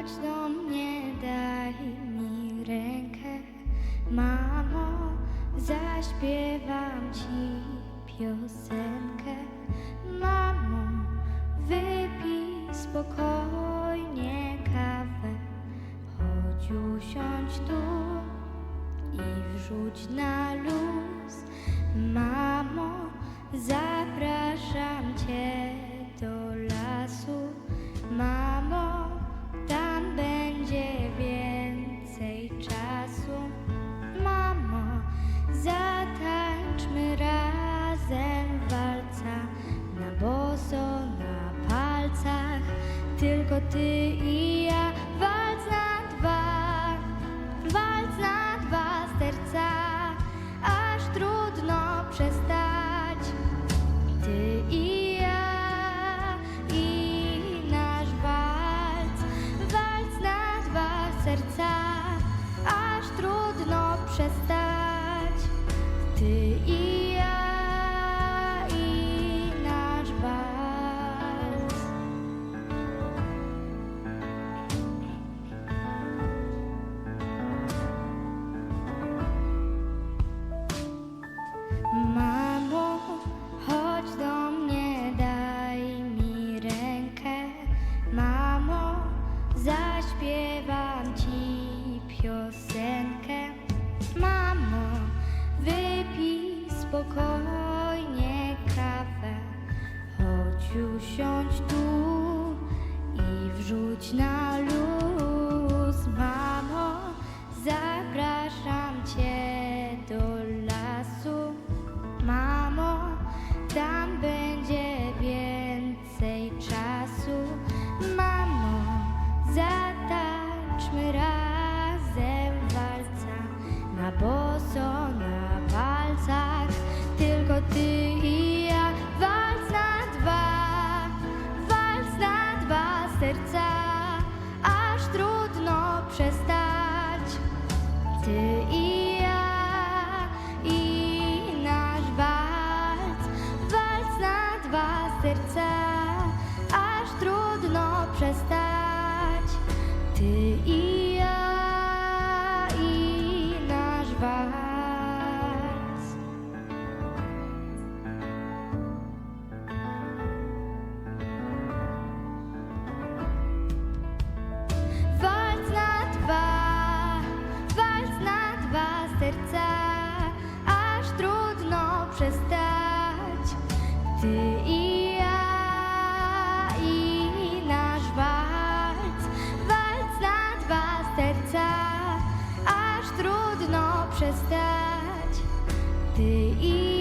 chodź do mnie, daj mi rękę, mamo, zaśpiewam ci piosenkę. Mamo, wypij spokojnie kawę, chodź usiądź tu i wrzuć na luz. Mamo, zapraszam na boso, na palcach. Tylko ty i ja, walc na dwa, walc na dwa serca, aż trudno przestać. Ty i ja i nasz walc, walc na dwa serca, aż trudno przestać. Ty i zaśpiewam ci piosenkę. Mamo, wypij spokojnie kawę. Chodź usiądź tu i wrzuć na luz. Mamo, zapraszam cię serca, aż trudno przestać. Ty i ja i nasz walc. Walc na dwa, walc na dwa serca, aż trudno przestać. Ty przestać. Ty i